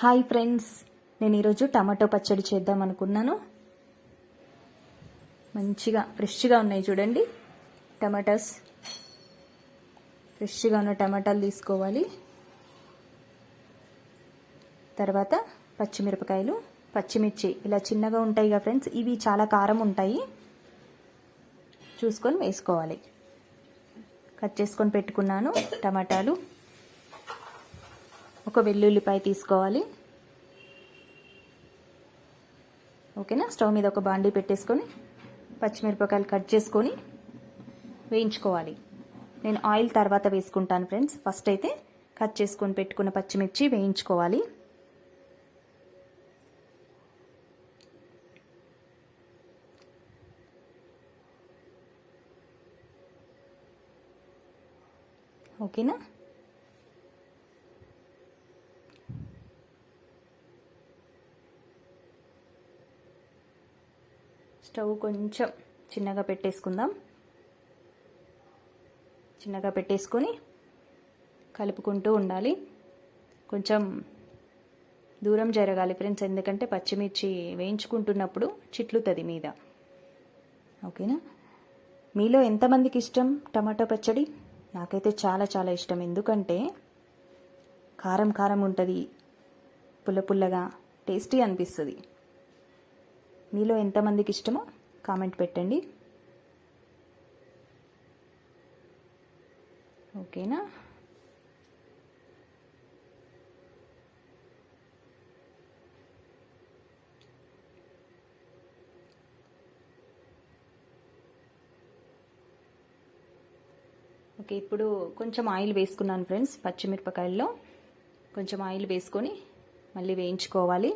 Hi friends నేను ఈరోజు tomato పచ్చడి చేద్దాం అనుకున్నాను. మంచిగా ఫ్రెష్గా ఉన్నాయి చూడండి. టమాటాస్. ఫ్రెష్గా ఉన్న టమాటాలు తీసుకోవాలి. తర్వాత పచ్చిమిరపకాయలు పచ్చిమిర్చి. ఇలా చిన్నగా ఉంటాయి కదా ఫ్రెండ్స్ ఇవి చాలా కారం ఉంటాయి. చూసుకొని వేసుకోవాలి. కట్ చేసుకొని పెట్టుకున్నాను టమాటాలు. ఒక వెల్లుల్లిపాయ తీసుకోవాలి. ఓకేనా? స్టవ్ మీద ఒక బాండీ పెట్టేసుకొని పచ్చిమిరపకాయలు కట్ చేసుకొని వేయించుకోవాలి. నేను ఆయిల్ తర్వాత వేసుకుంటాను ఫ్రెండ్స్. ఫస్ట్ అయితే కట్ చేసుకొని పెట్టుకున్న పచ్చిమిర్చి వేయించుకోవాలి. ఓకేనా? స్టవ్ కొంచెం చిన్నగా పెట్టేసుకుందాం. చిన్నగా పెట్టేసుకొని కలుపుకుంటూ ఉండాలి. కొంచెం దూరం జరగాలి ఫ్రెండ్స్ ఎందుకంటే పచ్చిమిర్చి వేయించుకుంటున్నప్పుడు చిట్లుతుంది మీద. ఓకేనా? మీలో ఎంతమందికి ఇష్టం టమాటో పచ్చడి? నాకైతే చాలా చాలా ఇష్టం. ఎందుకంటే కారం కారం ఉంటుంది పుల్ల పుల్లగా టేస్టీ అనిపిస్తుంది. మీలో ఎంతమందికి ఇష్టమో కామెంట్ పెట్టండి. ఓకేనా? ఓకే ఇప్పుడు కొంచెం ఆయిల్ వేసుకున్నాను ఫ్రెండ్స్ పచ్చిమిరపకాయల్లో. కొంచెం ఆయిల్ వేసుకొని మళ్ళీ వేయించుకోవాలి.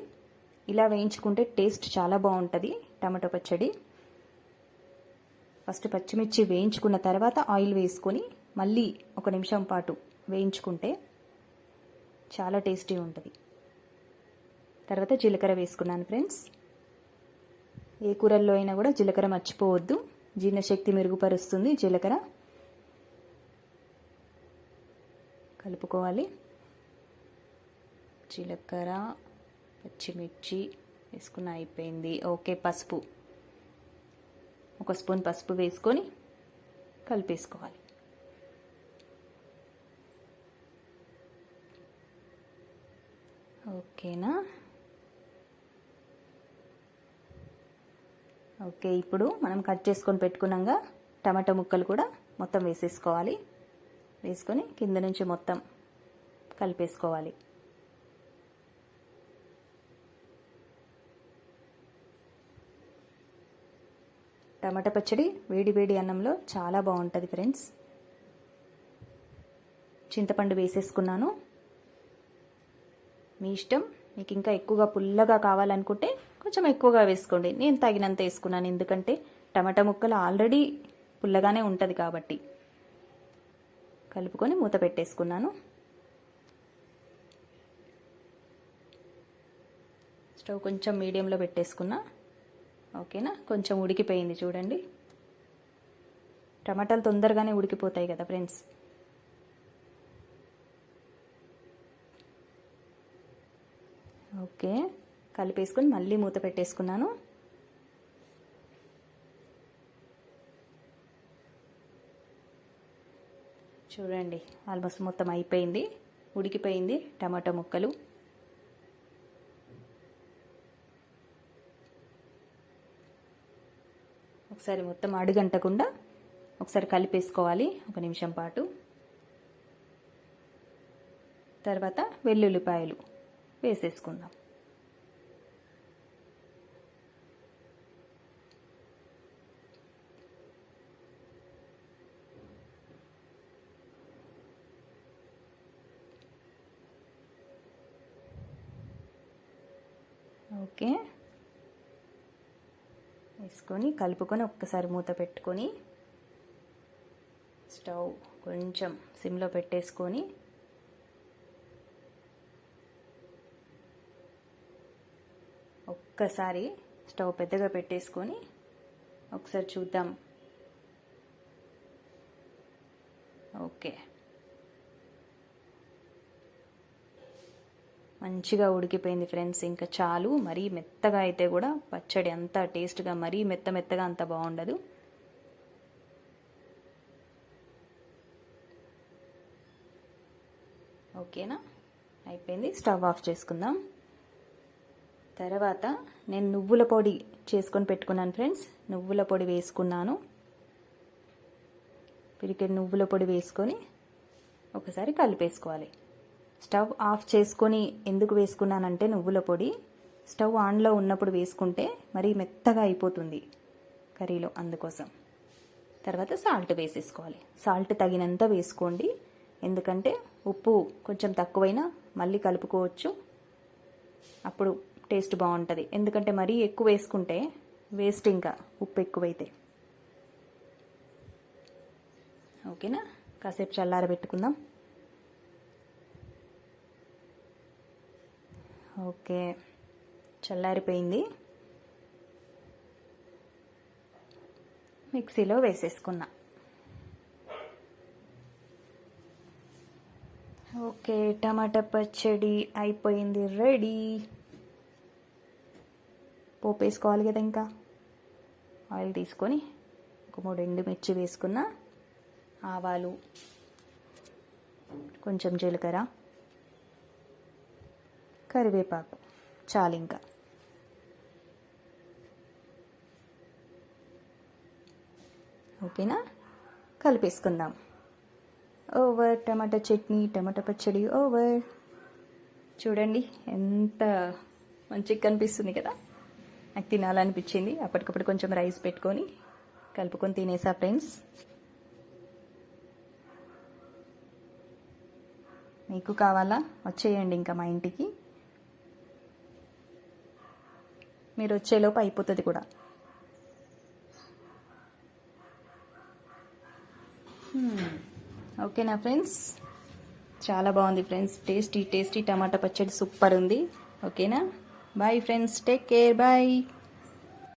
ఇలా వేయించుకుంటే టేస్ట్ చాలా బాగుంటుంది. టమాటో పచ్చడి. ఫస్ట్ పచ్చిమిర్చి వేయించుకున్న తర్వాత ఆయిల్ వేసుకొని మళ్ళీ ఒక నిమిషం పాటు వేయించుకుంటే చాలా టేస్టీ ఉంటుంది. తర్వాత జీలకర్ర వేసుకున్నాను ఫ్రెండ్స్. ఏ కూరల్లో అయినా కూడా జీలకర్ర మర్చిపోవద్దు. జీర్ణశక్తి మెరుగుపరుస్తుంది జీలకర్ర. కలుపుకోవాలి. జీలకర్ర. పచ్చిమిర్చి వేసుకున్న అయిపోయింది. ఓకే పసుపు. ఒక స్పూన్ పసుపు వేసుకొని కలిపేసుకోవాలి. ఓకేనా? ఓకే ఇప్పుడు మనం కట్ చేసుకొని పెట్టుకున్నాక టమాటా ముక్కలు కూడా మొత్తం వేసేసుకోవాలి. వేసుకొని కింద నుంచి మొత్తం కలిపేసుకోవాలి. టమాటా పచ్చడి వేడి వేడి అన్నంలో చాలా బాగుంటుంది ఫ్రెండ్స్ చింతపండు వేసేసుకున్నాను. మీ ఇష్టం? మీకు ఇంకా ఎక్కువగా పుల్లగా కావాలనుకుంటే కొంచెం ఎక్కువగా వేసుకోండి. నేను తగినంత వేసుకున్నాను ఎందుకంటే టమాటా ముక్కలు ఆల్రెడీ పుల్లగానే ఉంటుంది కాబట్టి. కలుపుకొని మూత పెట్టేసుకున్నాను. స్టవ్ కొంచెం మీడియంలో పెట్టేసుకున్నా. ఓకేనా? కొంచెం ఉడికిపోయింది చూడండి. టమాటాలు తొందరగానే ఉడికిపోతాయి కదా ఫ్రెండ్స్. ఓకే కలిపేసుకొని మళ్ళీ మూత పెట్టేసుకున్నాను. చూడండి ఆల్మోస్ట్ మొత్తం అయిపోయింది ఉడికిపోయింది టమాటో ముక్కలు. ఒకసారి మొత్తం అడుగంటకుండా ఒకసారి కలిపేసుకోవాలి ఒక నిమిషం పాటు. తర్వాత వెల్లుల్లిపాయలు వేసేసుకుందాం. ఓకే. వేసుకొని కలుపుకొని ఒక్కసారి మూత పెట్టుకొని స్టవ్ కొంచెం సిమ్లో పెట్టేసుకొని ఒక్కసారి స్టవ్ పెద్దగా పెట్టేసుకొని ఒకసారి చూద్దాం. ఓకే. మంచిగా ఉడికిపోయింది ఫ్రెండ్స్. ఇంకా చాలు మరీ మెత్తగా అయితే కూడా పచ్చడి అంత టేస్ట్గా మరీ మెత్త మెత్తగా అంత బాగుండదు. ఓకేనా? అయిపోయింది. స్టవ్ ఆఫ్ చేసుకుందాం. తర్వాత నేను నువ్వుల పొడి చేసుకొని పెట్టుకున్నాను ఫ్రెండ్స్. నువ్వుల పొడి వేసుకున్నాను. పిరికెడ్ నువ్వుల పొడి వేసుకొని ఒకసారి కలిపేసుకోవాలి. స్టవ్ ఆఫ్ చేసుకొని ఎందుకు వేసుకున్నానంటే నువ్వుల పొడి. స్టవ్ ఆన్లో ఉన్నప్పుడు వేసుకుంటే మరీ మెత్తగా అయిపోతుంది కర్రీలో అందుకోసం. తర్వాత సాల్ట్ వేసేసుకోవాలి. సాల్ట్ తగినంత వేసుకోండి. ఎందుకంటే ఉప్పు కొంచెం తక్కువైనా మళ్ళీ కలుపుకోవచ్చు. అప్పుడు టేస్ట్ బాగుంటుంది. ఎందుకంటే మరీ ఎక్కువ వేసుకుంటే వేస్ట్ ఇంకా ఉప్పు ఎక్కువైతే. ఓకేనా? కాసేపు చల్లారబెట్టుకుందాం. ఓకే. చల్లారిపోయింది. మిక్సీలో వేసేసుకున్నా. ఓకే టమాటా పచ్చడి అయిపోయింది రెడీ. పోపు వేసుకోవాలి కదా ఇంకా. ఆయిల్ తీసుకొని ఒక మూడు ఎండుమిర్చి వేసుకున్న. ఆవాలు కొంచెం జీలకర్ర. కరివేపాకు. చాలు ఇంకా. ఓకేనా? కలిపేసుకుందాం. ఓవర్. టమాటా చట్నీ టమాటా పచ్చడి. ఓవర్. చూడండి ఎంత మంచిగా కనిపిస్తుంది కదా. నాకు తినాలనిపించింది. అప్పటికప్పుడు కొంచెం రైస్ పెట్టుకొని కలుపుకొని తినేసా ఫ్రెండ్స్. మీకు కావాలా? వచ్చేయండి ఇంకా మా ఇంటికి. మీరు వచ్చేలోపు అయిపోతుంది కూడా. Hmm. ఓకేనా ఫ్రెండ్స్? చాలా బాగుంది ఫ్రెండ్స్. టేస్టీ టేస్టీ టమాటా పచ్చడి సూపర్ ఉంది. ఓకేనా bye friends take care bye